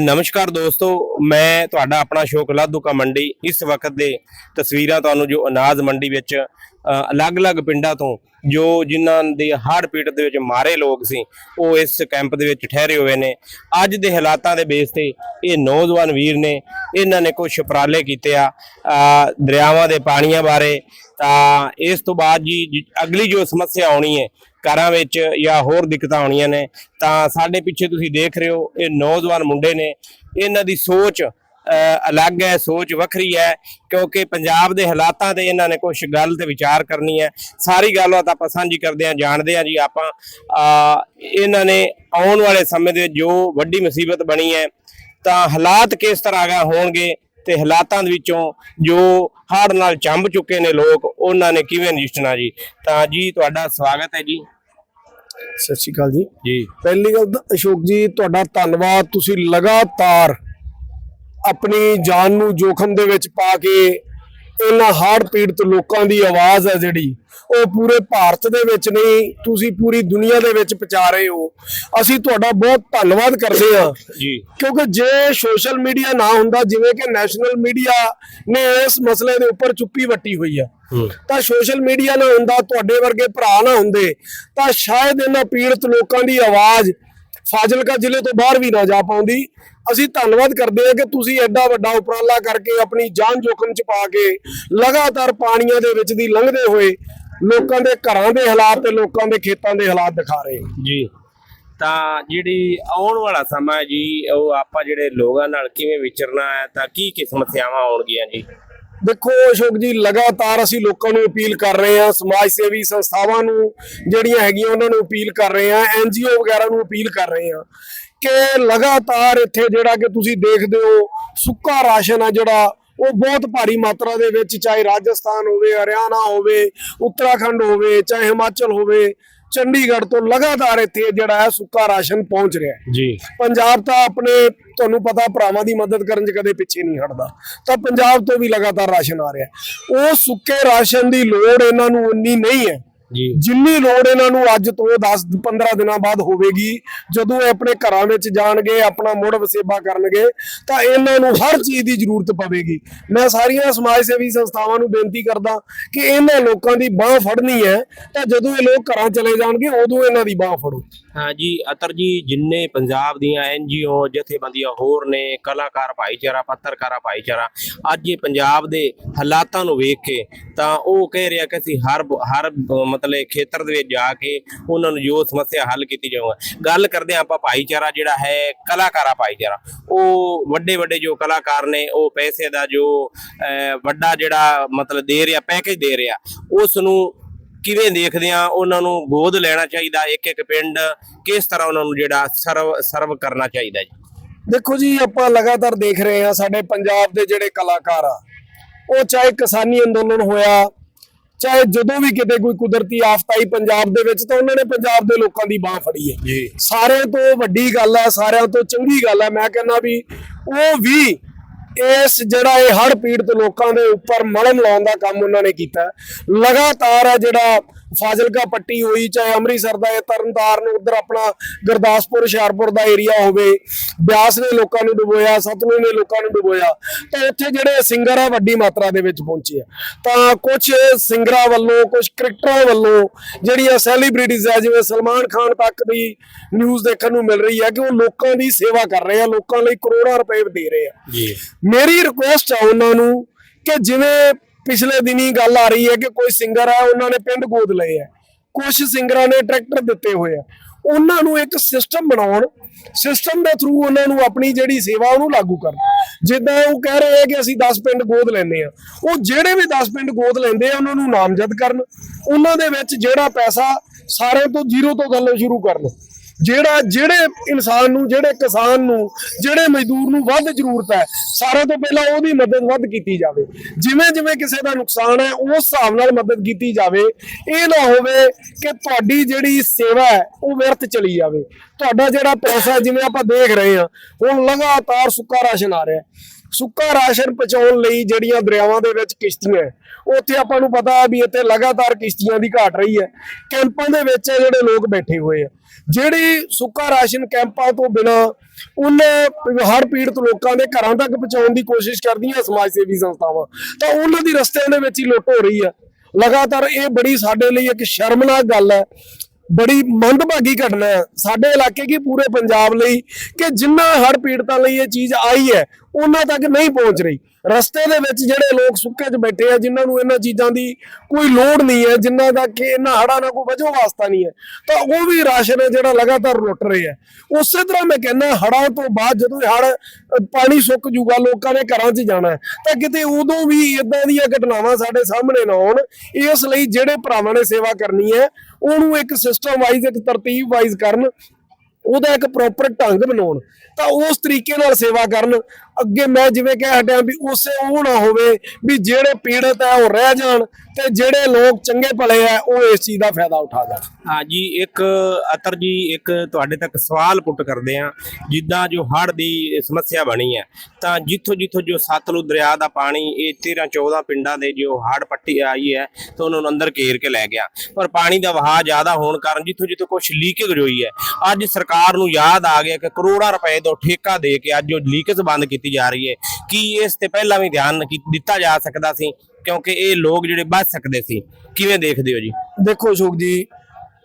ਨਮਸਕਾਰ ਦੋਸਤੋ, ਮੈਂ ਤੁਹਾਡਾ ਆਪਣਾ ਸ਼ੋਕ ਲਾਧੂਕਾ ਮੰਡੀ ਇਸ ਵਕਤ ਦੇ ਤਸਵੀਰਾਂ ਤੁਹਾਨੂੰ ਜੋ ਅਨਾਜ ਮੰਡੀ ਵਿੱਚ ਅਲੱਗ-ਅਲੱਗ ਪਿੰਡਾਂ ਤੋਂ ਜੋ ਜਿਨ੍ਹਾਂ ਦੇ ਹੜ੍ਹ ਪੀੜਤ ਦੇ ਵਿੱਚ ਮਾਰੇ ਲੋਕ ਸੀ, ਉਹ ਇਸ ਕੈਂਪ ਦੇ ਵਿੱਚ ਠਹਿਰੇ ਹੋਏ ਨੇ। ਅੱਜ ਦੇ ਹਾਲਾਤਾਂ ਦੇ ਬੇਸ ਤੇ ਇਹ ਨੌਜਵਾਨ ਵੀਰ ਨੇ ਇਹਨਾਂ ਨੇ ਕੁਝ ਉਪਰਾਲੇ ਕੀਤੇ ਆ ਦਰਿਆਵਾਂ ਦੇ ਪਾਣੀਆਂ ਬਾਰੇ। ਤਾਂ ਇਸ ਤੋਂ ਬਾਅਦ ਜੀ, ਅਗਲੀ ਜੋ ਸਮੱਸਿਆ ਆਉਣੀ ਹੈ ਘਰਾਂ ਵਿੱਚ ਜਾਂ ਹੋਰ ਦਿੱਕਤਾਂ ਆਉਣੀਆਂ ਨੇ, ਤਾਂ ਸਾਡੇ ਪਿੱਛੇ ਤੁਸੀਂ ਦੇਖ ਰਹੇ ਹੋ, ਇਹ ਨੌਜਵਾਨ ਮੁੰਡੇ ਨੇ, ਇਹਨਾਂ ਦੀ ਸੋਚ ਅਲੱਗ ਹੈ, ਸੋਚ ਵੱਖਰੀ ਹੈ, ਕਿਉਂਕਿ ਪੰਜਾਬ ਦੇ ਹਾਲਾਤਾਂ ਤੇ ਇਹਨਾਂ ਨੇ ਕੁਝ ਗੱਲ ਤੇ ਵਿਚਾਰ ਕਰਨੀ ਹੈ। ਸਾਰੀ ਗੱਲਬਾਤ ਆਪਾਂ ਸਾਂਝੀ ਕਰਦੇ ਹਾਂ, ਜਾਣਦੇ ਹਾਂ ਜੀ ਆਪਾਂ। ਇਹਨਾਂ ਨੇ ਆਉਣ ਵਾਲੇ ਸਮੇਂ ਦੇ ਜੋ ਵੱਡੀ ਮੁਸੀਬਤ ਬਣੀ ਹੈ, ਤਾਂ ਹਾਲਾਤ ਕਿਸ ਤਰ੍ਹਾਂ ਦਾ ਹੋਣਗੇ ਤੇ ਹਾਲਾਤਾਂ ਦੇ ਵਿੱਚੋਂ ਜੋ ਹੜ੍ਹ ਨਾਲ ਚੰਬ ਚੁੱਕੇ ਨੇ ਲੋਕ, ਉਹਨਾਂ ਨੇ ਕਿਵੇਂ ਨਜਿੱਠਣਾ ਜੀ? ਤਾਂ ਜੀ, ਤੁਹਾਡਾ ਸਵਾਗਤ ਹੈ ਜੀ। ਸਤਿ ਸ਼੍ਰੀ ਅਕਾਲ ਜੀ। ਜੀ। ਪਹਿਲੀ ਗੱਲ ਤਾਂ ਅਸ਼ੋਕ ਜੀ ਤੁਹਾਡਾ ਧੰਨਵਾਦ। ਤੁਸੀਂ ਲਗਾਤਾਰ ਆਪਣੀ ਜਾਨ ਨੂੰ ਜੋਖਮ ਦੇ ਵਿੱਚ ਪਾ ਕੇ ਇਹਨਾਂ ਹੜ੍ਹ ਪੀੜਤ ਲੋਕਾਂ ਦੀ ਆਵਾਜ਼ ਹੈ ਜਿਹੜੀ ਉਹ ਪੂਰੇ ਭਾਰਤ ਦੇ ਵਿੱਚ ਨਹੀਂ ਤੁਸੀਂ ਪੂਰੀ ਦੁਨੀਆ ਦੇ ਵਿੱਚ ਪਹੁੰਚਾ ਰਹੇ ਹੋ। ਅਸੀਂ ਤੁਹਾਡਾ ਬਹੁਤ ਧੰਨਵਾਦ ਕਰਦੇ ਹਾਂ। ਜੀ। ਕਿਉਂਕਿ ਜੇ ਸੋਸ਼ਲ ਮੀਡੀਆ ਨਾ ਹੁੰਦਾ ਜਿਵੇਂ ਕਿ ਨੈਸ਼ਨਲ ਮੀਡੀਆ ਨੇ ਇਸ ਮਸਲੇ ਦੇ ਉੱਪਰ ਚੁੱਪੀ ਵੱਟੀ ਹੋਈ ਆ। ਹੂੰ ਤਾਂ ਸੋਸ਼ਲ ਮੀਡੀਆ ਨਾ ਹੁੰਦਾ ਤੁਹਾਡੇ ਵਰਗੇ ਭਰਾ ਨਾ ਹੁੰਦੇ ਤਾਂ ਸ਼ਾਇਦ ਇਹਨਾਂ ਪੀੜਤ ਲੋਕਾਂ ਦੀ ਆਵਾਜ਼ ਫਾਜ਼ਿਲਕਾ ਜ਼ਿਲ੍ਹੇ ਤੋਂ ਬਾਹਰ ਵੀ ਨਾ ਜਾ ਪਾਉਂਦੀ। ਅਸੀਂ ਧੰਨਵਾਦ ਕਰਦੇ ਹਾਂ ਕਿ ਤੁਸੀਂ ਐਡਾ ਵੱਡਾ ਉਪਰਾਲਾ ਕਰਕੇ ਆਪਣੀ ਜਾਨ ਜੋਖਮ ਚ ਪਾ ਕੇ ਲਗਾਤਾਰ ਪਾਣੀਆਂ ਦੇ ਵਿੱਚ ਦੀ ਲੰਘਦੇ ਹੋਏ ਲੋਕਾਂ ਦੇ ਘਰਾਂ ਦੇ ਹਾਲਾਤ ਤੇ ਲੋਕਾਂ ਦੇ ਖੇਤਾਂ ਦੇ ਹਾਲਾਤ ਦਿਖਾ ਰਹੇ ਜੀ। ਤਾਂ ਜਿਹੜੀ ਆਉਣ ਵਾਲਾ ਸਮਾਂ ਜੀ ਉਹ ਆਪਾਂ ਜਿਹੜੇ ਲੋਕਾਂ ਨਾਲ ਕਿਵੇਂ ਵਿਚਰਨਾ ਹੈ ਤਾਂ ਕੀ ਕੀ ਸਮੱਸਿਆਵਾਂ ਆਉਣਗੀਆਂ ਜੀ? ਦੇਖੋ ਅਸ਼ੋਕ ਜੀ, ਲਗਾਤਾਰ ਅਸੀਂ ਲੋਕਾਂ ਨੂੰ ਅਪੀਲ ਕਰ ਰਹੇ ਹਾਂ, ਸਮਾਜ ਸੇਵੀ ਸੰਸਥਾਵਾਂ ਨੂੰ ਜਿਹੜੀਆਂ ਹੈਗੀਆਂ, ਉਹਨਾਂ ਨੂੰ ਅਪੀਲ ਕਰ ਰਹੇ ਹਾਂ ਐਨਜੀਓ ਵਗੈਰਾ ਨੂੰ ਅਪੀਲ ਕਰ ਰਹੇ ਹਾਂ ਕਿ ਲਗਾਤਾਰ ਇੱਥੇ ਜਿਹੜਾ ਕਿ ਤੁਸੀਂ ਦੇਖਦੇ ਹੋ, ਸੁੱਕਾ ਰਾਸ਼ਨ ਆ ਜਿਹੜਾ, ਉਹ ਬਹੁਤ ਭਾਰੀ ਮਾਤਰਾ ਦੇ ਵਿੱਚ, ਚਾਹੇ ਰਾਜਸਥਾਨ ਹੋਵੇ, ਹਰਿਆਣਾ ਹੋਵੇ, ਉੱਤਰਾਖੰਡ ਹੋਵੇ, ਚਾਹੇ ਹਿਮਾਚਲ ਹੋਵੇ ਚੰਡੀਗੜ੍ਹ ਤੋਂ ਲਗਾਤਾਰ ਇੱਥੇ ਜਿਹੜਾ ਹੈ ਸੁੱਕਾ ਰਾਸ਼ਨ ਪਹੁੰਚ ਰਿਹਾ ਹੈ। ਜੀ। ਪੰਜਾਬ ਤਾਂ ਆਪਣੇ ਤੁਹਾਨੂੰ ਪਤਾ ਭਰਾਵਾਂ ਦੀ ਮਦਦ ਕਰਨ 'ਚ ਕਦੇ ਪਿੱਛੇ ਨਹੀਂ ਹਟਦਾ। ਤਾਂ ਪੰਜਾਬ ਤੋਂ ਵੀ ਲਗਾਤਾਰ ਰਾਸ਼ਨ ਆ ਰਿਹਾ ਉਹ ਸੁੱਕੇ ਰਾਸ਼ਨ ਦੀ ਲੋੜ ਇਹਨਾਂ ਨੂੰ ਉਨੀ ਨਹੀਂ ਹੈ ਜਿੰਨੀ ਲੋੜ ਇਹਨਾਂ ਨੂੰ ਅੱਜ ਤੋਂ 10 15 ਦਿਨਾਂ ਬਾਅਦ ਹੋਵੇਗੀ ਜਦੋਂ ਇਹ ਆਪਣੇ ਘਰਾਂ ਵਿੱਚ ਜਾਣਗੇ ਆਪਣਾ ਮੁੜ ਵਸੇਬਾ ਕਰਨਗੇ ਤਾਂ ਇਹਨਾਂ ਨੂੰ ਹਰ ਚੀਜ਼ ਦੀ ਜ਼ਰੂਰਤ ਪਵੇਗੀ। ਮੈਂ ਸਾਰੀਆਂ ਸਮਾਜ ਸੇਵੀ ਸੰਸਥਾਵਾਂ ਨੂੰ ਬੇਨਤੀ ਕਰਦਾ ਕਿ ਇਹਨਾਂ ਲੋਕਾਂ ਦੀ ਬਾਹ ਫੜਨੀ ਹੈ ਤਾਂ ਜਦੋਂ ਇਹ ਲੋਕ ਘਰਾਂ ਚਲੇ ਜਾਣਗੇ ਉਦੋਂ ਇਹਨਾਂ ਦੀ ਬਾਹ ਫੜੋ। ਹਾਂ ਜੀ ਅਤਰ ਜੀ ਜਿੰਨੇ ਪੰਜਾਬ ਦੀਆਂ ਐਨਜੀਓ ਜਥੇਬੰਦੀਆਂ ਹੋਰ ਨੇ ਕਲਾਕਾਰ ਭਾਈਚਾਰਾ ਪੱਤਰਕਾਰਾ ਭਾਈਚਾਰਾ ਅੱਜ ਇਹ ਪੰਜਾਬ ਦੇ ਹਾਲਾਤਾਂ ਨੂੰ ਵੇਖ ਕੇ ਤਾਂ ਉਹ ਕਹਿ ਰਿਹਾ ਕਿ ਅਸੀਂ ਹਰ ਹਰ ਮਤਲਬ ਖੇਤਰ ਦੇ ਵਿੱਚ ਜਾ ਕੇ ਉਹਨਾਂ ਨੂੰ ਜੋ ਸਮੱਸਿਆ ਹੱਲ ਕੀਤੀ ਜਾਊਗਾ। ਗੱਲ ਕਰਦੇ ਹਾਂ ਆਪਾਂ ਭਾਈਚਾਰਾ ਜਿਹੜਾ ਹੈ, ਕਲਾਕਾਰਾ ਭਾਈਚਾਰਾ। ਉਹ ਵੱਡੇ ਵੱਡੇ ਜੋ ਕਲਾਕਾਰ ਨੇ, ਉਹ ਪੈਸੇ ਦਾ ਜੋ ਵੱਡਾ ਜਿਹੜਾ ਮਤਲਬ ਦੇ ਰਿਹਾ ਪੈਕੇਜ ਦੇ ਰਿਹਾ ਉਸ ਨੂੰ ਕਿਵੇਂ ਦੇਖਦੇ ਆ ਉਹਨਾਂ ਨੂੰ ਗੋਦ ਲੈਣਾ ਚਾਹੀਦਾ ਇੱਕ ਇੱਕ ਪਿੰਡ ਕਿਸ ਤਰ੍ਹਾਂ ਉਹਨਾਂ ਨੂੰ ਜਿਹੜਾ ਸਰਵ ਸਰਵ ਕਰਨਾ ਚਾਹੀਦਾ ਜੀ? ਦੇਖੋ ਜੀ, ਆਪਾਂ ਲਗਾਤਾਰ ਦੇਖ ਰਹੇ ਹਾਂ, ਸਾਡੇ ਪੰਜਾਬ ਦੇ ਜਿਹੜੇ ਕਲਾਕਾਰ ਆ ਉਹ ਚਾਹੇ ਕਿਸਾਨੀ ਅੰਦੋਲਨ ਹੋਇਆ ਚਾਹੇ ਜਦੋਂ ਵੀ ਕਿਤੇ ਕੋਈ ਕੁਦਰਤੀ ਆਫਤ ਆਈ ਪੰਜਾਬ ਦੇ ਵਿੱਚ ਤਾਂ ਉਹਨਾਂ ਨੇ ਪੰਜਾਬ ਦੇ ਲੋਕਾਂ ਦੀ ਬਾਹ ਫੜੀ ਹੈ। ਸਾਰਿਆਂ ਤੋਂ ਵੱਡੀ ਗੱਲ ਹੈ ਸਾਰਿਆਂ ਤੋਂ ਚੰਗੀ ਗੱਲ ਹੈ। ਮੈਂ ਕਹਿੰਦਾ ਵੀ ਉਹ ਵੀ ਇਸ ਜਿਹੜਾ ਇਹ ਹੜ ਪੀੜਤ ਲੋਕਾਂ ਦੇ ਉੱਪਰ ਮਲਮ ਲਾਉਣ ਦਾ ਕੰਮ ਉਹਨਾਂ ਨੇ ਕੀਤਾ। ਲਗਾਤਾਰ ਆ ਜਿਹੜਾ ਫਾਜ਼ਿਲਕਾ ਪੱਟੀ ਹੋਈ ਚਾਹੇ ਅੰਮ੍ਰਿਤਸਰ ਦਾ ਇਹ ਤਰਨਤਾਰਨ ਉਧਰ ਆਪਣਾ ਗੁਰਦਾਸਪੁਰ ਹੁਸ਼ਿਆਰਪੁਰ ਦਾ ਏਰੀਆ ਹੋਵੇ ਬਿਆਸ ਨੇ ਲੋਕਾਂ ਨੂੰ ਡੁਬੋਇਆ ਸਤਲੁਜ ਨੇ ਲੋਕਾਂ ਨੂੰ ਡੁਬੋਇਆ ਤਾਂ ਉੱਥੇ ਜਿਹੜੇ ਸਿੰਗਰ ਆ ਵੱਡੀ ਮਾਤਰਾ ਦੇ ਵਿੱਚ ਪਹੁੰਚੇ ਆ। ਤਾਂ ਕੁਝ ਸਿੰਗਰਾਂ ਵੱਲੋਂ ਕੁਝ ਕ੍ਰਿਕਟਰਾਂ ਵੱਲੋਂ ਜਿਹੜੀਆਂ ਸੈਲੀਬ੍ਰਿਟੀਜ਼ ਆ ਜਿਵੇਂ ਸਲਮਾਨ ਖਾਨ ਤੱਕ ਦੀ ਨਿਊਜ਼ ਦੇਖਣ ਨੂੰ ਮਿਲ ਰਹੀ ਹੈ ਕਿ ਉਹ ਲੋਕਾਂ ਦੀ ਸੇਵਾ ਕਰ ਰਹੇ ਆ ਲੋਕਾਂ ਲਈ ਕਰੋੜਾਂ ਰੁਪਏ ਦੇ ਰਹੇ ਆ। ਜੀ। ਮੇਰੀ ਰਿਕੁਐਸਟ ਆ ਉਹਨਾਂ ਨੂੰ ਕਿ ਜਿਵੇਂ ਪਿਛਲੇ ਦਿਨੀ ਗੱਲ ਆ ਰਹੀ ਹੈ ਕਿ ਕੋਈ ਸਿੰਗਰ ਹੈ, ਉਹਨਾਂ ਨੇ ਪਿੰਡ ਗੋਦ ਲਏ ਆ ਕੁਝ ਸਿੰਗਰਾਂ ਨੇ ਟਰੈਕਟਰ ਦਿੱਤੇ ਹੋਏ ਆ ਉਹਨਾਂ ਨੂੰ ਇੱਕ ਸਿਸਟਮ ਬਣਾਉਣ ਸਿਸਟਮ ਦੇ ਥਰੂ ਉਹਨਾਂ ਨੂੰ ਆਪਣੀ ਜਿਹੜੀ ਸੇਵਾ ਉਹਨੂੰ ਲਾਗੂ ਕਰਨ। ਜਿੱਦਾਂ ਉਹ ਕਹਿ ਰਹੇ ਆ ਕਿ ਅਸੀਂ 10 ਪਿੰਡ ਗੋਦ ਲੈਂਦੇ ਆ ਉਹ ਜਿਹੜੇ ਵੀ 10 ਪਿੰਡ ਗੋਦ ਲੈਂਦੇ ਆ, ਉਹਨਾਂ ਨੂੰ ਨਾਮਜ਼ਦ ਕਰਨ। ਉਹਨਾਂ ਦੇ ਵਿੱਚ ਜਿਹੜਾ ਪੈਸਾ ਸਾਰੇ ਤੋਂ ਜ਼ੀਰੋ ਤੋਂ ਗੱਲੋਂ ਸ਼ੁਰੂ ਕਰਨ। ਜਿਹੜਾ ਜਿਹੜੇ ਇਨਸਾਨ ਨੂੰ, ਜਿਹੜੇ ਕਿਸਾਨ ਨੂੰ, ਜਿਹੜੇ ਮਜ਼ਦੂਰ ਨੂੰ ਵੱਧ ਜ਼ਰੂਰਤ ਹੈ, ਸਾਰਿਆਂ ਤੋਂ ਪਹਿਲਾਂ ਉਹਦੀ ਮਦਦ ਵੱਧ ਕੀਤੀ ਜਾਵੇ। ਜਿਵੇਂ ਜਿਵੇਂ ਕਿਸੇ ਦਾ ਨੁਕਸਾਨ ਹੈ, ਉਸ ਹਿਸਾਬ ਨਾਲ ਮਦਦ ਕੀਤੀ ਜਾਵੇ। ਇਹ ਨਾ ਹੋਵੇ ਕਿ ਤੁਹਾਡੀ ਜਿਹੜੀ ਸੇਵਾ ਹੈ, ਉਹ ਵਿਅਰਥ ਚਲੀ ਜਾਵੇ। ਤੁਹਾਡਾ ਜਿਹੜਾ ਪੈਸਾ ਜਿਵੇਂ ਆਪਾਂ ਦੇਖ ਰਹੇ ਹਾਂ ਹੁਣ ਲਗਾਤਾਰ ਸੁੱਕਾ ਰਾਸ਼ਨ ਆ ਰਿਹਾ ਸੁੱਕਾ ਰਾਸ਼ਨ ਪਹੁੰਚਾਉਣ ਲਈ ਜਿਹੜੀਆਂ ਦਰਿਆਵਾਂ ਦੇ ਵਿੱਚ ਕਿਸ਼ਤੀਆਂ ਉੱਥੇ ਆਪਾਂ ਨੂੰ ਪਤਾ ਵੀ ਇੱਥੇ ਲਗਾਤਾਰ ਕਿਸ਼ਤੀਆਂ ਦੀ ਘਾਟ ਰਹੀ ਹੈ। ਕੈਂਪਾਂ ਦੇ ਵਿੱਚ ਜਿਹੜੇ ਲੋਕ ਬੈਠੇ ਹੋਏ ਆ। ਜਿਹੜੀ ਸੁੱਕਾ ਰਾਸ਼ਨ ਕੈਂਪਾਂ ਤੋਂ ਬਿਨਾ ਉਹਨਾਂ ਹੜ੍ਹ ਪੀੜਤ ਲੋਕਾਂ ਦੇ ਘਰਾਂ ਤੱਕ ਪਹੁੰਚਾਉਣ ਦੀ ਕੋਸ਼ਿਸ਼ ਕਰਦੀਆਂ ਸਮਾਜ ਸੇਵੀ ਸੰਸਥਾਵਾਂ, ਤਾਂ ਉਹਨਾਂ ਦੀ ਰਸਤਿਆਂ ਦੇ ਵਿੱਚ ਹੀ ਲੁੱਟ ਹੋ ਰਹੀ ਹੈ। ਲਗਾਤਾਰ ਇਹ ਬੜੀ ਸਾਡੇ ਲਈ ਇੱਕ ਸ਼ਰਮਨਾਕ ਗੱਲ ਹੈ। ਬੜੀ ਮੰਦਭਾਗੀ ਘਟਨਾ ਹੈ। ਸਾਡੇ ਇਲਾਕੇ ਕੀ ਪੂਰੇ ਪੰਜਾਬ ਲਈ ਕਿ ਜਿੰਨਾ ਹੜ੍ਹ ਪੀੜਤਾਂ ਲਈ ਇਹ ਚੀਜ਼ ਆਈ ਹੈ ਉਹਨਾਂ ਤੱਕ ਨਹੀਂ ਪਹੁੰਚ ਰਹੀ। ਰਸਤੇ ਦੇ ਵਿੱਚ ਜਿਹੜੇ ਲੋਕ ਸੁੱਕੇ 'ਚ ਬੈਠੇ ਆ, ਜਿਨ੍ਹਾਂ ਨੂੰ ਇਹਨਾਂ ਚੀਜ਼ਾਂ ਦੀ ਕੋਈ ਲੋੜ ਨਹੀਂ ਹੈ, ਜਿਨ੍ਹਾਂ ਦਾ ਕਿ ਇਹਨਾਂ ਹੜ੍ਹਾਂ ਨਾਲ ਕੋਈ ਵਜੋਂ ਵਾਸਤਾ ਨਹੀਂ ਹੈ, ਤਾਂ ਉਹ ਵੀ ਰਾਸ਼ਨ ਹੈ ਜਿਹੜਾ ਲਗਾਤਾਰ ਲੁੱਟ ਰਹੇ ਆ। ਉਸੇ ਤਰ੍ਹਾਂ ਮੈਂ ਕਹਿੰਦਾ, ਹੜ੍ਹਾਂ ਤੋਂ ਬਾਅਦ ਜਦੋਂ ਇਹ ਪਾਣੀ ਸੁੱਕ ਜੂਗਾ, ਲੋਕਾਂ ਨੇ ਘਰਾਂ 'ਚ ਜਾਣਾ ਤਾਂ ਕਿਤੇ ਉਦੋਂ ਵੀ ਇਦਾਂ ਦੀਆਂ ਘਟਨਾਵਾਂ ਸਾਡੇ ਸਾਹਮਣੇ ਨਾ ਆਉਣ। ਇਸ ਲਈ ਜਿਹੜੇ ਭਰਾਵਾਂ ਨੇ ਸੇਵਾ ਕਰਨੀ ਹੈ, ਉਹਨੂੰ ਇੱਕ ਸਿਸਟਮ ਵਾਈਜ਼ ਇੱਕ ਤਰਤੀਬ ਵਾਈਜ਼ ਕਰਨ, ਉਹਦਾ ਇੱਕ ਪ੍ਰੋਪਰ ਢੰਗ ਬਣਾਉਣ, ਤਾਂ ਉਸ ਤਰੀਕੇ ਨਾਲ ਸੇਵਾ ਕਰਨ ਅੱਗੇ ਮੈਂ ਜਿਵੇਂ ਕਹਿ ਹਟਿਆ ਵੀ ਉਸੇ ਉਹ ਨਾ ਹੋਵੇ ਵੀ ਜਿਹੜੇ ਪੀੜਤ ਹੈ ਉਹ ਰਹਿ ਜਾਣ ਤੇ ਜਿਹੜੇ ਲੋਕ ਚੰਗੇ ਭਲੇ ਆ, ਉਹ ਇਸ ਚੀਜ਼ ਦਾ ਫਾਇਦਾ ਉਠਾ ਜਾਣ। ਹਾਂ ਜੀ, ਇੱਕ ਅਤਰ ਜੀ, ਇੱਕ ਤੁਹਾਡੇ ਤੱਕ ਸਵਾਲ ਪੁੱਟ ਕਰਦੇ ਆ ਜਿੱਦਾਂ ਜੋ ਹੜ੍ਹ ਦੀ ਸਮੱਸਿਆ ਬਣੀ ਹੈ, ਤਾਂ ਜਿੱਥੋਂ ਜਿੱਥੋਂ ਜੋ ਸਤਲੁਜ ਦਰਿਆ ਦਾ ਪਾਣੀ, ਇਹ 13 14 ਪਿੰਡਾਂ ਦੇ ਜੋ ਹੜ ਪੱਟੀ ਆਈ ਹੈ, ਤਾਂ ਉਹਨਾਂ ਨੂੰ ਅੰਦਰ ਘੇਰ ਕੇ ਲੈ ਗਿਆ। ਪਰ ਪਾਣੀ ਦਾ ਵਹਾਅ ਜ਼ਿਆਦਾ ਹੋਣ ਕਾਰਨ ਜਿੱਥੋਂ ਜਿੱਥੋਂ ਕੁਝ ਲੀਕੇਜ ਹੋਈ ਹੈ, ਅੱਜ ਸਰਕਾਰ ਨੂੰ ਯਾਦ ਆ ਗਿਆ ਕਿ ਕਰੋੜਾਂ ਰੁਪਏ ਦਾ ਠੇਕਾ ਦੇ ਕੇ ਅੱਜ ਉਹ ਲੀਕੇਜ ਬੰਦ ਕੀਤੀ ਜਾ ਰਹੀ ਹੈ ਕੀ ਇਸ ਤੇ ਪਹਿਲਾਂ ਵੀ ਧਿਆਨ ਦਿੱਤਾ ਜਾ ਸਕਦਾ ਸੀ ਕਿਉਂਕਿ ਇਹ ਲੋਕ ਜਿਹੜੇ ਬਚ ਸਕਦੇ ਸੀ ਕਿਵੇਂ ਦੇਖਦੇ ਹੋ ਜੀ? ਦੇਖੋ ਸ਼ੋਕ ਜੀ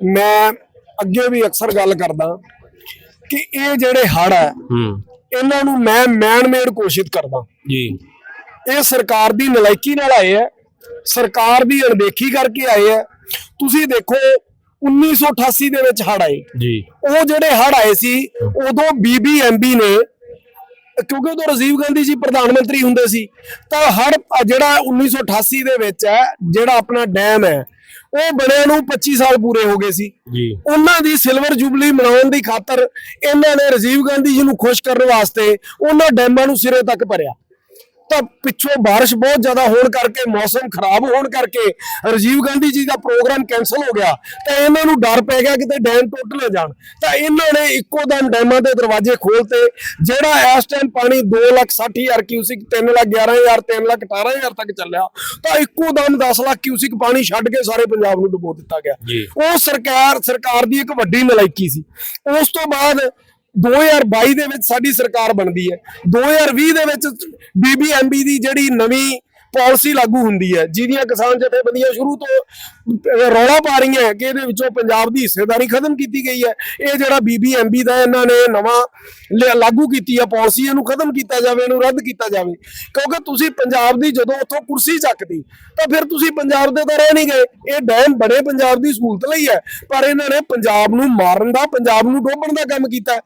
ਮੈਂ ਅੱਗੇ ਵੀ ਅਕਸਰ ਗੱਲ ਕਰਦਾ ਕਿ ਇਹ ਜਿਹੜੇ ਹੜ ਹੈ ਇਹਨਾਂ ਨੂੰ ਮੈਂ ਮੈਨ ਮੇਡ ਕੋਸ਼ਿਸ਼ ਕਰਦਾ। ਜੀ। ਇਹ ਸਰਕਾਰ ਦੀ ਨਲਾਇਕੀ ਨਾਲ ਆਏ ਹੈ ਸਰਕਾਰ ਦੀ ਅਣਦੇਖੀ ਕਰਕੇ ਆਏ ਹੈ। ਤੁਸੀਂ ਦੇਖੋ 1988 ਦੇ ਵਿੱਚ ਹੜ ਆਏ। ਜੀ। ਉਹ ਜਿਹੜੇ ਹੜ ਆਏ ਸੀ ਉਦੋਂ ਬੀਬੀਐਮਬੀ ਨੇ ਕਿਉਂਕਿ ਉਦੋਂ ਰਾਜੀਵ ਗਾਂਧੀ ਜੀ ਪ੍ਰਧਾਨ ਮੰਤਰੀ ਹੁੰਦੇ ਸੀ ਤਾਂ ਹੜ ਜਿਹੜਾ 1988 ਦੇ ਵਿੱਚ ਹੈ ਜਿਹੜਾ ਆਪਣਾ ਡੈਮ ਹੈ ਉਹ ਬਣਿਆ ਨੂੰ 25 ਸਾਲ ਪੂਰੇ ਹੋ ਗਏ ਸੀ। ਜੀ। ਉਹਨਾਂ ਦੀ ਸਿਲਵਰ ਜੁਬਲੀ ਮਨਾਉਣ ਦੀ ਖਾਤਰ ਇਹਨਾਂ ਨੇ ਰਾਜੀਵ ਗਾਂਧੀ ਜੀ ਨੂੰ ਖੁਸ਼ ਕਰਨ ਵਾਸਤੇ ਉਹਨਾਂ ਡੈਮਾਂ ਨੂੰ ਸਿਰੇ ਤੱਕ ਭਰਿਆ। ਤਾਂ ਪਿੱਛੋਂ ਬਾਰਿਸ਼ ਬਹੁਤ ਜ਼ਿਆਦਾ ਹੋਣ ਕਰਕੇ ਮੌਸਮ ਖਰਾਬ ਹੋਣ ਕਰਕੇ ਰਾਜੀਵ ਗਾਂਧੀ ਜੀ ਦਾ ਪ੍ਰੋਗਰਾਮ ਕੈਨਸਲ ਹੋ ਗਿਆ। ਤਾਂ ਇਹਨਾਂ ਨੂੰ ਡਰ ਪੈ ਗਿਆ ਕਿਤੇ ਡੈਮ ਟੁੱਟ ਨਾ ਜਾਣ। ਤਾਂ ਇਹਨਾਂ ਨੇ ਇੱਕੋ ਦਮ ਡੈਮਾਂ ਦੇ ਦਰਵਾਜ਼ੇ ਖੋਲਤੇ ਜਿਹੜਾ ਇਸ ਟਾਈਮ ਪਾਣੀ 260000 ਕਿਊਸਿਕ 311000 318000 ਤੱਕ ਚੱਲਿਆ। ਤਾਂ ਇੱਕੋ ਦਮ 10 ਲੱਖ ਕਿਊਸਿਕ ਪਾਣੀ ਛੱਡ ਕੇ ਸਾਰੇ ਪੰਜਾਬ ਨੂੰ ਡੁਬੋ ਦਿੱਤਾ ਗਿਆ। ਉਹ ਸਰਕਾਰ ਸਰਕਾਰ ਦੀ ਇੱਕ ਵੱਡੀ ਨਲਾਇਕੀ ਸੀ। ਉਸ ਤੋਂ ਬਾਅਦ 2022 ਦੇ ਵਿੱਚ ਸਾਡੀ ਸਰਕਾਰ ਬਣਦੀ ਹੈ। 2020 ਦੇ ਵਿੱਚ ਬੀਬੀਐਮਬੀ ਦੀ ਜਿਹੜੀ ਨਵੀਂ ਪਾਲਿਸੀ ਲਾਗੂ ਹੁੰਦੀ ਹੈ, ਜਿਹਦੀਆਂ ਕਿਸਾਨ ਜਥੇਬੰਦੀਆਂ ਸ਼ੁਰੂ ਤੋਂ ਰੌਲਾ ਪਾ ਰਹੀਆਂ ਹੈ ਕਿ ਇਹਦੇ ਵਿੱਚੋਂ ਪੰਜਾਬ ਦੀ ਹਿੱਸੇਦਾਰੀ ਖਤਮ ਕੀਤੀ ਗਈ ਹੈ। ਇਹ ਜਿਹੜਾ ਬੀਬੀਐਮਬੀ ਦਾ ਇਹਨਾਂ ਨੇ ਨਵਾਂ ਲਾਗੂ ਕੀਤੀ ਹੈ ਪਾਲਿਸੀ, ਇਹਨੂੰ ਖਤਮ ਕੀਤਾ ਜਾਵੇ, ਇਹਨੂੰ ਰੱਦ ਕੀਤਾ ਜਾਵੇ। ਕਿਉਂਕਿ ਤੁਸੀਂ ਪੰਜਾਬ ਦੀ ਜਦੋਂ ਉੱਥੋਂ ਕੁਰਸੀ ਚੱਕਦੀ ਤਾਂ ਫਿਰ ਤੁਸੀਂ ਪੰਜਾਬ ਦੇ ਤਾਂ ਰਹਿ ਨਹੀਂ ਗਏ। ਇਹ ਡੈਮ ਬੜੇ ਪੰਜਾਬ ਦੀ ਸਹੂਲਤ ਲਈ ਹੈ, ਪਰ ਇਹਨਾਂ ਨੇ ਪੰਜਾਬ ਨੂੰ ਮਾਰਨ ਦਾ, ਪੰਜਾਬ ਨੂੰ ਡੋਬਣ ਦਾ ਕੰਮ ਕੀਤਾ।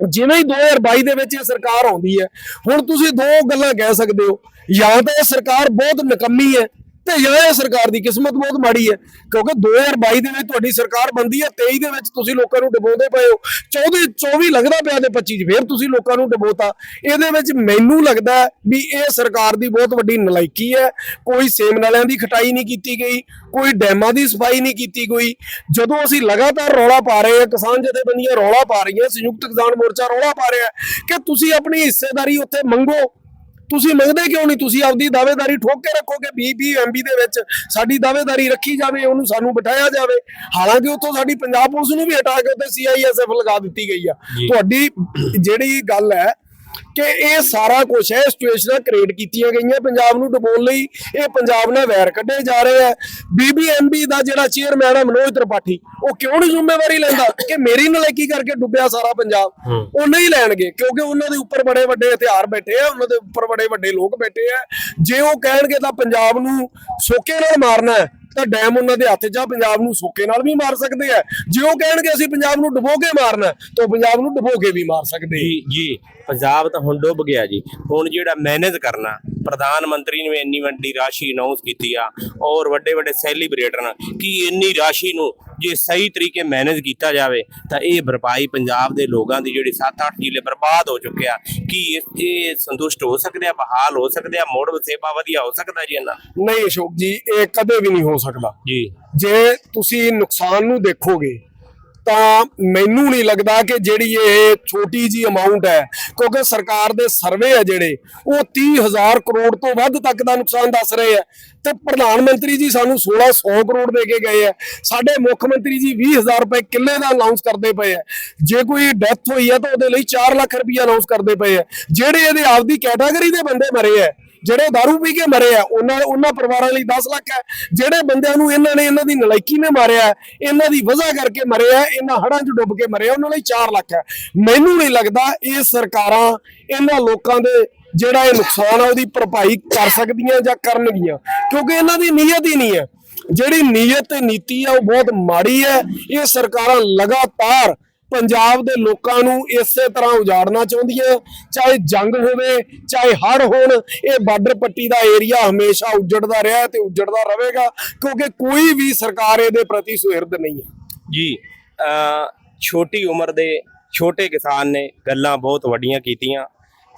ਜਿਵੇਂ ਹੀ 2022 ਦੇ ਵਿੱਚ ਇਹ ਸਰਕਾਰ ਆਉਂਦੀ ਹੈ, ਹੁਣ ਤੁਸੀਂ ਦੋ ਗੱਲਾਂ ਕਹਿ ਸਕਦੇ ਹੋ। ਜਾਂ ਤਾਂ ਇਹ ਸਰਕਾਰ ਬਹੁਤ ਨਕੰਮੀ ਹੈ ਤੇ ਜਾਂ ਇਹ ਸਰਕਾਰ ਦੀ ਕਿਸਮਤ ਬਹੁਤ ਮਾੜੀ ਹੈ, ਕਿਉਂਕਿ 2022 ਦੇ ਵਿੱਚ ਤੁਹਾਡੀ ਸਰਕਾਰ ਬੰਦੀ ਹੈ 23 ਦੇ ਵਿੱਚ ਤੁਸੀਂ ਲੋਕਾਂ ਨੂੰ ਡਬੋਦੇ ਪਏ ਹੋ 14 24 ਲੱਗਦਾ ਪਿਆ ਤੇ 25 ਚ, ਫੇਰ ਤੁਸੀਂ ਲੋਕਾਂ ਨੂੰ ਡਬੋਤਾ। ਇਹਦੇ ਵਿੱਚ ਮੈਨੂੰ ਲੱਗਦਾ ਵੀ ਇਹ ਸਰਕਾਰ ਦੀ ਬਹੁਤ ਵੱਡੀ ਨਲਾਇਕੀ ਹੈ, ਕੋਈ ਸੇਮ ਨਾਲਿਆਂ ਦੀ ਖਟਾਈ ਨਹੀਂ ਕੀਤੀ ਗਈ, ਕੋਈ ਡੈਮਾਂ ਦੀ ਸਫ਼ਾਈ ਨਹੀਂ ਕੀਤੀ ਗਈ। ਜਦੋਂ ਅਸੀਂ ਲਗਾਤਾਰ ਰੌਲਾ ਪਾ ਰਹੇ ਹਾਂ, ਕਿਸਾਨ ਜਥੇਬੰਦੀਆਂ ਰੌਲਾ ਪਾ ਰਹੀਆਂ, ਸੰਯੁਕਤ ਕਿਸਾਨ ਮੋਰਚਾ ਰੌਲਾ ਪਾ ਰਿਹਾ ਕਿ ਤੁਸੀਂ ਆਪਣੀ ਹਿੱਸੇਦਾਰੀ ਉੱਥੇ ਮੰਗੋ ਤੁਸੀਂ ਮੰਗਦੇ ਕਿਉਂ ਨਹੀਂ? ਤੁਸੀਂ ਆਪਦੀ ਦਾਅਵੇਦਾਰੀ ਠੋਕ ਕੇ ਰੱਖੋਗੇ ਬੀਬੀਐਮਬੀ ਦੇ ਵਿੱਚ। ਸਾਡੀ ਦਾਅਵੇਦਾਰੀ ਰੱਖੀ ਜਾਵੇ ਉਹਨੂੰ ਸਾਨੂੰ ਬਿਠਾਇਆ ਜਾਵੇ। ਹਾਲਾਂਕਿ ਉੱਥੋਂ ਸਾਡੀ ਪੰਜਾਬ ਪੁਲਿਸ ਨੂੰ ਵੀ ਹਟਾ ਕੇ ਉੱਤੇ ਸੀਆਈਐਸਐਫ ਲਗਾ ਦਿੱਤੀ ਗਈ ਆ। ਤੁਹਾਡੀ ਜਿਹੜੀ ਗੱਲ ਹੈ ਕਿ ਇਹ ਸਾਰਾ ਕੁਝ ਹੈ ਸਿਚੁਏਸ਼ਨਾਂ ਕ੍ਰੀਏਟ ਕੀਤੀਆਂ ਗਈਆਂ ਪੰਜਾਬ ਨੂੰ ਡੁਬੋਣ ਲਈ। ਇਹ ਪੰਜਾਬ ਨਾਲ ਵੈਰ ਕੱਢੇ ਜਾ ਰਹੇ ਆ। ਬੀਬੀਐਮਬੀ ਦਾ ਜਿਹੜਾ ਚੇਅਰਮੈਨ ਹੈ ਮਨੋਜ ਤ੍ਰਿਪਾਠੀ ਉਹ ਕਿਉਂ ਨਹੀਂ ਜ਼ਿੰਮੇਵਾਰੀ ਲੈਂਦਾ? ਕਿ ਮੇਰੀ ਨਲਾਇਕੀ ਕਰਕੇ ਡੁੱਬਿਆ ਸਾਰਾ ਪੰਜਾਬ। ਉਹ ਨਹੀਂ ਲੈਣਗੇ ਕਿਉਂਕਿ ਉਹਨਾਂ ਦੇ ਉੱਪਰ ਬੜੇ ਵੱਡੇ ਹਥਿਆਰ ਬੈਠੇ ਆ ਉਹਨਾਂ ਦੇ ਉੱਪਰ ਬੜੇ ਵੱਡੇ ਲੋਕ ਬੈਠੇ ਆ। ਜੇ ਉਹ ਕਹਿਣਗੇ ਤਾਂ ਪੰਜਾਬ ਨੂੰ ਸੋਕੇ ਨਾਲ ਮਾਰਨਾ ਹੈ। ਤਾਂ ਡੈਮ ਉਹਨਾਂ ਦੇ ਹੱਥ 'ਚ ਪੰਜਾਬ ਨੂੰ ਸੋਕੇ ਨਾਲ ਵੀ ਮਾਰ ਸਕਦੇ ਆ। ਜੇ ਉਹ ਕਹਿਣਗੇ ਅਸੀਂ ਪੰਜਾਬ ਨੂੰ ਡੁਬੋ ਕੇ ਮਾਰਨਾ, ਤਾਂ ਉਹ ਪੰਜਾਬ ਨੂੰ ਡੁਬੋ ਕੇ ਵੀ ਮਾਰ ਸਕਦੇ ਆ। ਜੀ ਜੀ, ਪੰਜਾਬ ਤਾਂ ਹੁਣ ਡੁੱਬ ਗਿਆ ਜੀ। ਹੁਣ ਜਿਹੜਾ ਮੈਨੇਜ ਕਰਨਾ ਪ੍ਰਧਾਨ ਮੰਤਰੀ ਨੇ ਇੰਨੀ ਵੱਡੀ ਰਾਸ਼ੀ ਅਨਾਉਂਸ ਕੀਤੀ ਆ ਔਰ ਵੱਡੇ ਵੱਡੇ ਸੈਲੀਬ੍ਰੇਟਰ ਕਿ ਇੰਨੀ ਰਾਸ਼ੀ ਨੂੰ ਜੇ ਸਹੀ ਤਰੀਕੇ ਮੈਨੇਜ ਕੀਤਾ ਜਾਵੇ ਤਾਂ ਇਹ ਭਰਪਾਈ ਪੰਜਾਬ ਦੇ ਲੋਕਾਂ ਦੀ ਜਿਹੜੀ 7-8 ਜ਼ਿਲ੍ਹੇ ਬਰਬਾਦ ਹੋ ਚੁੱਕੇ ਆ ਕੀ ਇਹ ਇਹ ਸੰਤੁਸ਼ਟ ਹੋ ਸਕਦੇ ਆ ਬਹਾਲ ਹੋ ਸਕਦੇ ਆ ਮੋੜ ਵਸੇਬਾ ਵਧੀਆ ਹੋ ਸਕਦਾ ਜੀ ਇਹਨਾਂ ਨਹੀਂ ਅਸ਼ੋਕ ਜੀ ਇਹ ਕਦੇ ਵੀ ਨਹੀਂ ਹੋ ਸਕਦਾ। ਜੀ। ਜੇ ਤੁਸੀਂ ਨੁਕਸਾਨ ਨੂੰ ਦੇਖੋਗੇ ਤਾਂ ਮੈਨੂੰ ਨਹੀਂ ਲੱਗਦਾ ਕਿ ਜਿਹੜੀ ਇਹ ਛੋਟੀ ਜੀ ਅਮਾਉਂਟ ਹੈ, ਕਿਉਂਕਿ ਸਰਕਾਰ ਦੇ ਸਰਵੇ ਆ ਜਿਹੜੇ, ਉਹ 30000 ਕਰੋੜ ਤੋਂ ਵੱਧ ਤੱਕ ਦਾ ਨੁਕਸਾਨ ਦੱਸ ਰਹੇ ਆ। ਤੇ ਪ੍ਰਧਾਨ ਮੰਤਰੀ ਜੀ ਸਾਨੂੰ 1600 ਕਰੋੜ ਦੇ ਕੇ ਗਏ ਆ। ਸਾਡੇ ਮੁੱਖ ਮੰਤਰੀ ਜੀ 20000 ਰੁਪਏ ਕਿੱਲੇ ਦਾ ਅਨਾਉਂਸ ਕਰਦੇ ਪਏ ਆ। ਜੇ ਕੋਈ ਡੈਥ ਹੋਈ ਆ ਤਾਂ ਉਹਦੇ ਲਈ 4 ਲੱਖ ਰੁਪਏ ਅਨਾਉਂਸ ਕਰਦੇ ਪਏ ਆ। ਜਿਹੜੇ ਇਹਦੇ ਆਪਦੀ ਕੈਟਾਗਰੀ ਦੇ ਬੰਦੇ ਮਰੇ ਆ ਜਿਹੜੇ दारू ਪੀ ਕੇ ਮਰੇ ਆ, ਉਹਨਾਂ ਉਹਨਾਂ ਪਰਿਵਾਰਾਂ ਲਈ 10 ਲੱਖ ਹੈ। ਜਿਹੜੇ ਬੰਦਿਆਂ ਨੂੰ ਇਹਨਾਂ ਨੇ ਇਹਨਾਂ ਦੀ ਨਲਾਇਕੀ ਨੇ ਮਾਰਿਆ, ਇਹਨਾਂ ਦੀ ਵਜ੍ਹਾ ਕਰਕੇ ਮਰੇ ਆ, ਇਹਨਾਂ ਹੜਾਂ 'ਚ ਡੁੱਬ ਕੇ ਮਰੇ ਉਹਨਾਂ ਲਈ 4 ਲੱਖ ਹੈ। ਮੈਨੂੰ ਨਹੀਂ ਲੱਗਦਾ ਇਹ ਸਰਕਾਰਾਂ ਇਹਨਾਂ ਲੋਕਾਂ ਦੇ ਜਿਹੜਾ ਇਹ ਨੁਕਸਾਨ ਆ, ਉਹਦੀ ਭਰਪਾਈ ਕਰ ਸਕਦੀਆਂ ਜਾਂ ਕਰਨਗੀਆਂ, ਕਿਉਂਕਿ ਇਹਨਾਂ ਦੀ ਨੀਅਤ ਹੀ ਨਹੀਂ ਹੈ। ਜਿਹੜੀ ਨੀਅਤ ਤੇ ਨੀਤੀ ਆ, ਉਹ ਬਹੁਤ ਮਾੜੀ ਹੈ। ਇਹ ਸਰਕਾਰਾਂ ਲਗਾਤਾਰ ਪੰਜਾਬ ਦੇ ਲੋਕਾਂ ਨੂੰ ਇਸੇ ਤਰ੍ਹਾਂ ਉਜਾੜਨਾ ਚਾਹੁੰਦੀ ਹੈ। ਚਾਹੇ ਜੰਗ ਹੋਵੇ, ਚਾਹੇ ਹੜ੍ਹ ਹੋਣ, ਇਹ ਬਾਰਡਰ ਪੱਟੀ ਦਾ ਏਰੀਆ ਹਮੇਸ਼ਾ ਉੱਜੜਦਾ ਰਿਹਾ ਤੇ ਉੱਜੜਦਾ ਰਹੇਗਾ, ਕਿਉਂਕਿ ਕੋਈ ਵੀ ਸਰਕਾਰ ਇਹਦੇ ਪ੍ਰਤੀ ਸੁਹਿਰਦ ਨਹੀਂ ਹੈ। ਜੀ ਛੋਟੀ ਉਮਰ ਦੇ ਛੋਟੇ ਕਿਸਾਨ ਨੇ ਗੱਲਾਂ ਬਹੁਤ ਵੱਡੀਆਂ ਕੀਤੀਆਂ।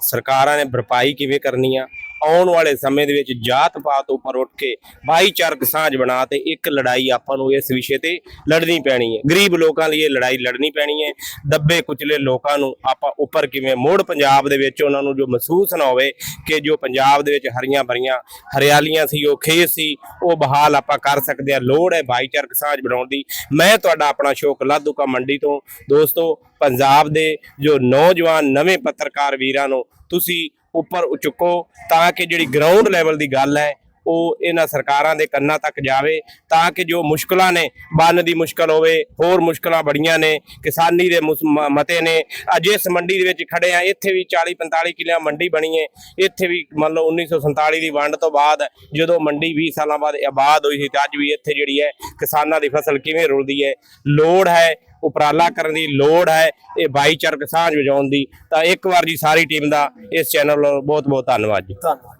ਸਰਕਾਰਾਂ ਨੇ ਭਰਪਾਈ ਕਿਵੇਂ ਕਰਨੀ ਆ? ਆਉਣ ਵਾਲੇ ਸਮੇਂ ਦੇ ਵਿੱਚ ਜਾਤ ਪਾਤ ਉੱਪਰ ਉੱਠ ਕੇ ਭਾਈਚਾਰਕ ਸਾਂਝ ਬਣਾ ਤੇ ਇੱਕ ਲੜਾਈ ਆਪਾਂ ਨੂੰ ਇਸ ਵਿਸ਼ੇ ਤੇ ਲੜਨੀ ਪੈਣੀ ਹੈ। ਗਰੀਬ ਲੋਕਾਂ ਲਈ ਇਹ ਲੜਾਈ ਲੜਨੀ ਪੈਣੀ ਹੈ। ਦੱਬੇ ਕੁਚਲੇ ਲੋਕਾਂ ਨੂੰ ਆਪਾਂ ਉੱਪਰ ਕਿਵੇਂ ਮੋੜ ਪੰਜਾਬ ਦੇ ਵਿੱਚ ਉਹਨਾਂ ਨੂੰ ਜੋ ਮਹਿਸੂਸ ਨਾ ਹੋਵੇ ਕਿ ਜੋ ਪੰਜਾਬ ਦੇ ਵਿੱਚ ਹਰੀਆਂ ਭਰੀਆਂ ਹਰਿਆਲੀਆਂ ਸੀ, ਉਹ ਖੇਤ ਸੀ, ਉਹ ਬਹਾਲ ਆਪਾਂ ਕਰ ਸਕਦੇ ਆ ਲੋੜ ਹੈ ਭਾਈਚਾਰਕ ਸਾਂਝ ਬਣਾਉਣ ਦੀ। ਮੈਂ ਤੁਹਾਡਾ ਆਪਣਾ ਸ਼ੋਕ ਲਾਧੂਕਾ ਮੰਡੀ ਤੋਂ। ਦੋਸਤੋ, ਪੰਜਾਬ ਦੇ ਜੋ ਨੌਜਵਾਨ ਨਵੇਂ ਪੱਤਰਕਾਰ ਵੀਰਾਂ ਨੂੰ ਤੁਸੀਂ ਉੱਪਰ ਚੁੱਕੋ ਤਾਂ ਕਿ ਜਿਹੜੀ ਗਰਾਊਂਡ ਲੈਵਲ ਦੀ ਗੱਲ ਹੈ, ਉਹ ਇਹਨਾਂ ਸਰਕਾਰਾਂ ਦੇ ਕੰਨਾਂ ਤੱਕ ਜਾਵੇ, ਤਾਂ ਕਿ ਜੋ ਮੁਸ਼ਕਲਾਂ ਨੇ, ਬੰਨ ਦੀ ਮੁਸ਼ਕਲ ਹੋਵੇ, ਹੋਰ ਮੁਸ਼ਕਲਾਂ ਬੜੀਆਂ ਨੇ, ਕਿਸਾਨੀ ਦੇ ਮੁਸ- ਮ- ਮਤੇ ਨੇ, ਅੱਜ ਇਸ ਮੰਡੀ ਦੇ ਵਿੱਚ ਖੜੇ ਆ, ਇੱਥੇ ਵੀ 40 45 ਕਿੱਲਿਆਂ ਮੰਡੀ ਬਣੀ ਹੈ, ਇੱਥੇ ਵੀ ਮੰਨ ਲਓ 1947 ਦੀ ਵੰਡ ਤੋਂ ਬਾਅਦ, ਜਦੋਂ ਮੰਡੀ 20 ਸਾਲਾਂ ਬਾਅਦ ਆਬਾਦ ਹੋਈ ਸੀ, ਤਾਂ ਅੱਜ ਵੀ ਇੱਥੇ ਜਿਹੜੀ ਹੈ ਕਿਸਾਨਾਂ ਦੀ ਫਸਲ ਕਿਵੇਂ ਰੁਲਦੀ ਹੈ, ਲੋੜ ਹੈ ਉਪਰਾਲਾ ਕਰਨ ਦੀ ਲੋੜ ਹੈ, ਇਹ ਭਾਈਚਾਰਕ ਸਾਂਝ ਵਜਾਉਣ ਦੀ। ਤਾਂ ਇੱਕ ਵਾਰ ਜੀ ਸਾਰੀ ਟੀਮ ਦਾ ਇਸ ਚੈਨਲ ਵੱਲੋਂ ਬਹੁਤ ਬਹੁਤ ਧੰਨਵਾਦ ਜੀ। ਧੰਨਵਾਦ।